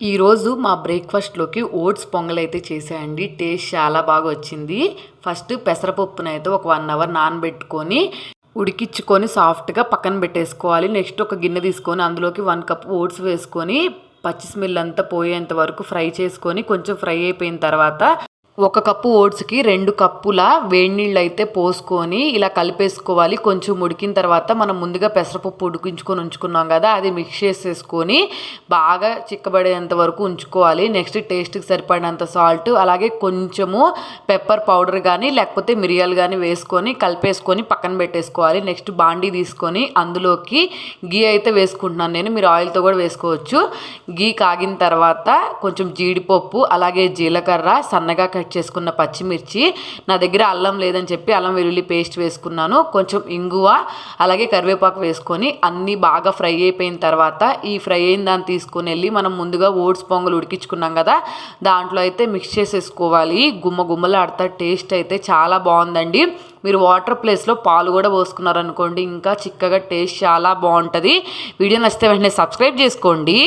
ఈరోజు మా బ్రేక్ఫాస్ట్లోకి oats పొంగలైతే చేసాయండి taste చాలా బాగా వచ్చింది ఫస్ట్ పెసరపప్పునైతే ఒక వన్ అవర్ నానబెట్టుకొని ఉడికించుకొని సాఫ్ట్గా పక్కన పెట్టేసుకోవాలి. నెక్స్ట్ ఒక గిన్నె తీసుకొని అందులోకి వన్ కప్ ఓట్స్ వేసుకొని పచ్చి స్మెల్ అంతా పోయేంత వరకు ఫ్రై చేసుకొని కొంచెం ఫ్రై అయిపోయిన తర్వాత ఒక కప్పు ఓట్స్కి రెండు కప్పుల వేడి నీళ్ళు అయితే పోసుకొని ఇలా కలిపేసుకోవాలి. కొంచెం ఉడికిన తర్వాత మనం ముందుగా పెసరపప్పు ఉడికించుకొని ఉంచుకున్నాం కదా అది మిక్స్ చేసేసుకొని బాగా చిక్కబడేంత వరకు ఉంచుకోవాలి. నెక్స్ట్ టేస్ట్కి సరిపడినంత సాల్ట్ అలాగే కొంచెము పెప్పర్ పౌడర్ కానీ లేకపోతే మిరియాలు కానీ వేసుకొని కలిపేసుకొని పక్కన పెట్టేసుకోవాలి. నెక్స్ట్ బాండీ తీసుకొని అందులోకి గీ అయితే వేసుకుంటున్నాను నేను. మీరు ఆయిల్తో కూడా వేసుకోవచ్చు. గీ కాగిన తర్వాత కొంచెం జీడిపప్పు అలాగే జీలకర్ర సన్నగా కట్ చేసుకున్న పచ్చిమిర్చి. నా దగ్గర అల్లం లేదని చెప్పి అల్లం వెల్లుల్లి పేస్ట్ వేసుకున్నాను. కొంచెం ఇంగువ అలాగే కరివేపాకు వేసుకొని అన్నీ బాగా ఫ్రై అయిపోయిన తర్వాత ఈ ఫ్రై అయిన దాన్ని తీసుకొని వెళ్ళి మనం ముందుగా ఓట్స్ పొంగలు ఉడికించుకున్నాం కదా దాంట్లో అయితే మిక్స్ చేసేసుకోవాలి. గుమ్మ గుమ్మలాడతా టేస్ట్ అయితే చాలా బాగుందండి. మీరు వాటర్ ప్లేస్లో పాలు కూడా పోసుకున్నారనుకోండి ఇంకా చిక్కగా టేస్ట్ చాలా బాగుంటుంది. వీడియో నచ్చితే వెంటనే సబ్స్క్రైబ్ చేసుకోండి.